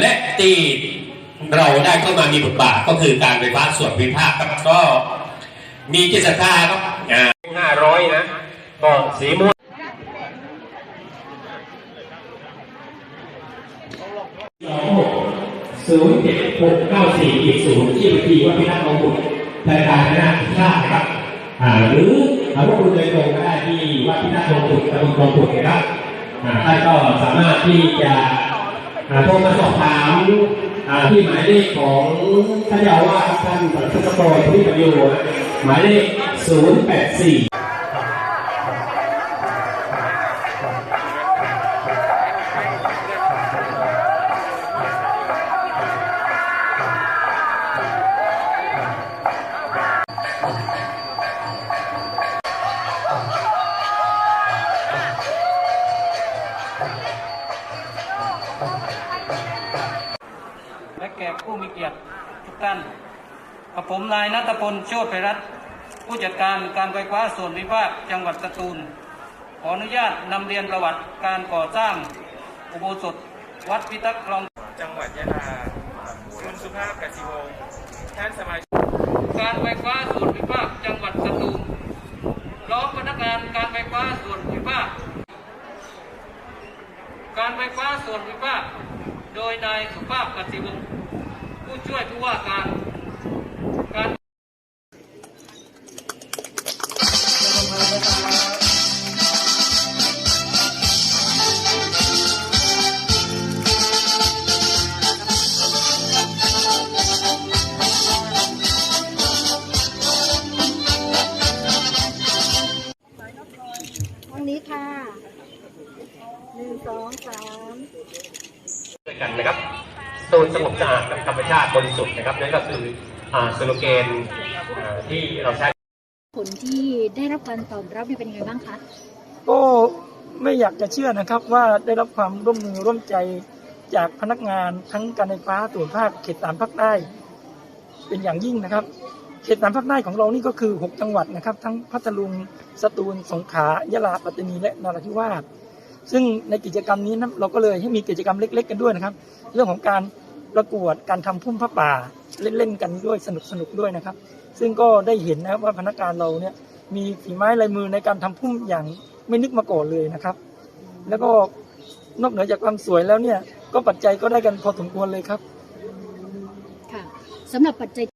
และที่เราได้เข้ามามีบทบาทก็คือการไฟฟ้าส่วนภูมิภาคครับก็มีจิตศรัทธาครับห้าร้อยนะก็สีม่วงศูนย์เจ็ดหกเก้าสี่อีกศูนย์ที่บัญชีว่าพิทักษ์มงกุฎธนาคารนาคาชาติครับหรือหาว่าคุณโดยตรงก็ได้ที่ว่าพิทักษ์มงกุฎตำบลมงกุฎนะครับ ท่านก็สามารถที่จะโทรมาสอบถามที่หมายเลขของท่านเยาว่าท่านสันตกรที่อยู่หมายเลข 084 แปดสี่และแก่ผู้มีเกียรติทุกท่านกับผมนายนัทพลโชติไพรัตน์ผู้จัดการการไฟฟ้าส่วนภูมิภาคจังหวัดสตูล ขออนุญาตนำเรียนประวัติการก่อสร้างอุโบสถวัดพิทักษ์คลองจังหวัดยะลาคุณสุภาพกสิวงศ์ท่านสมาชิกการไฟฟ้าส่วนภูมิภาคจังหวัดสตูลร้องพนักงานการไฟฟ้าส่วนภูมิภาค การไฟฟ้าส่วนภูมิภาคโดยนายสุภาพกสิวงศ์ผู้ช่วยผู้ว่าการการตรงนี้ค่ะ นึ่งสองสามด้วยกันนะครับโซนสงบสะอาดกับธรรมชาติบริสุทธิ์นะครับนั่นก็คืออ่าสโลแกนอ่าที่เราใช้ ผลที่ได้รับการตอบรับเนี่ยเป็นยังไงบ้างคะก็ไม่อยากจะเชื่อนะครับว่าได้รับความร่วมมือร่วมใจจากพนักงานทั้งการไฟฟ้าส่วนภาคเขตสามภาคใต้เป็นอย่างยิ่งนะครับ เขตสามภาคใต้ของเรานี่ก็คือ 6 จังหวัดนะครับ ทั้งพัทลุงสตูลสงขลายะลาปัตตานีและนราธิวาส ซึ่งในกิจกรรมนี้นะเราก็เลยให้มีกิจกรรมเล็ก ๆ กันด้วยนะครับ เรื่องของการประกวดการทำพุ่มผ้าป่าเล่นๆกันด้วยสนุกๆด้วยนะครับ ซึ่งก็ได้เห็นนะว่าพนักงานเราเนี่ยมีฝีไม้ลายมือในการทำพุ่มอย่างไม่นึกมาก่อนเลยนะครับ แล้วก็นอกเหนือจากความสวยแล้วเนี่ยก็ปัจจัยก็ได้กันพอสมควรเลยครับ ค่ะสำหรับปัจจัย